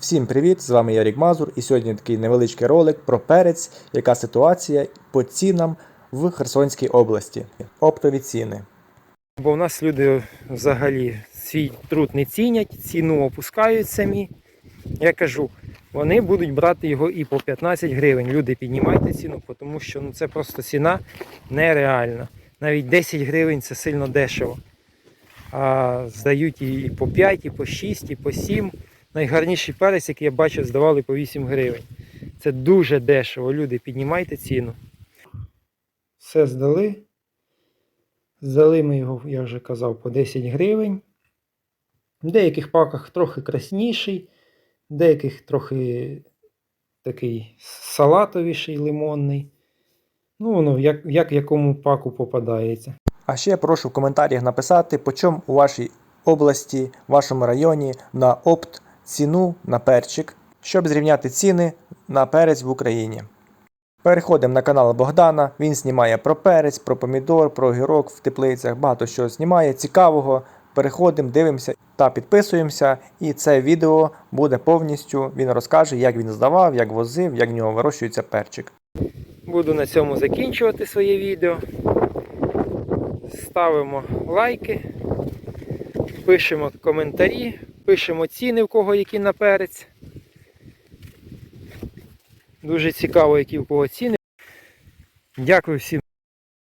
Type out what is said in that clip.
Всім привіт! З вами Ярік Мазур, і сьогодні такий невеличкий ролик про перець, яка ситуація по цінам в Херсонській області. Оптові ціни. Бо в нас люди взагалі свій труд не цінять, ціну опускають самі. Я кажу, вони будуть брати його і по 15 гривень. Люди, піднімайте ціну, тому що ну, це просто ціна нереальна. Навіть 10 гривень це сильно дешево. А здають і по 5, і по 6, і по 7. Найгарніший перець, який я бачив, здавали по 8 гривень. Це дуже дешево. Люди, піднімайте ціну. Все здали. Здали ми його, я вже казав, по 10 гривень. В деяких паках трохи красніший, в деяких трохи такий салатовіший, лимонний. Ну, воно як, як якому паку попадається. А ще прошу в коментарях написати, по чому у вашій області, в вашому районі на опт ціну на перчик, щоб зрівняти ціни на перець в Україні. Переходимо на канал Богдана. Він знімає про перець, про помідор, про огірок в теплицях, багато що знімає цікавого. Переходимо, дивимося та підписуємося. І це відео буде повністю. Він розкаже, як він здавав, як возив, як в нього вирощується перчик. Буду на цьому закінчувати своє відео. Ставимо лайки, пишемо коментарі, пишемо ціни, в кого які на перець. Дуже цікаво, які в кого ціни. Дякую всім.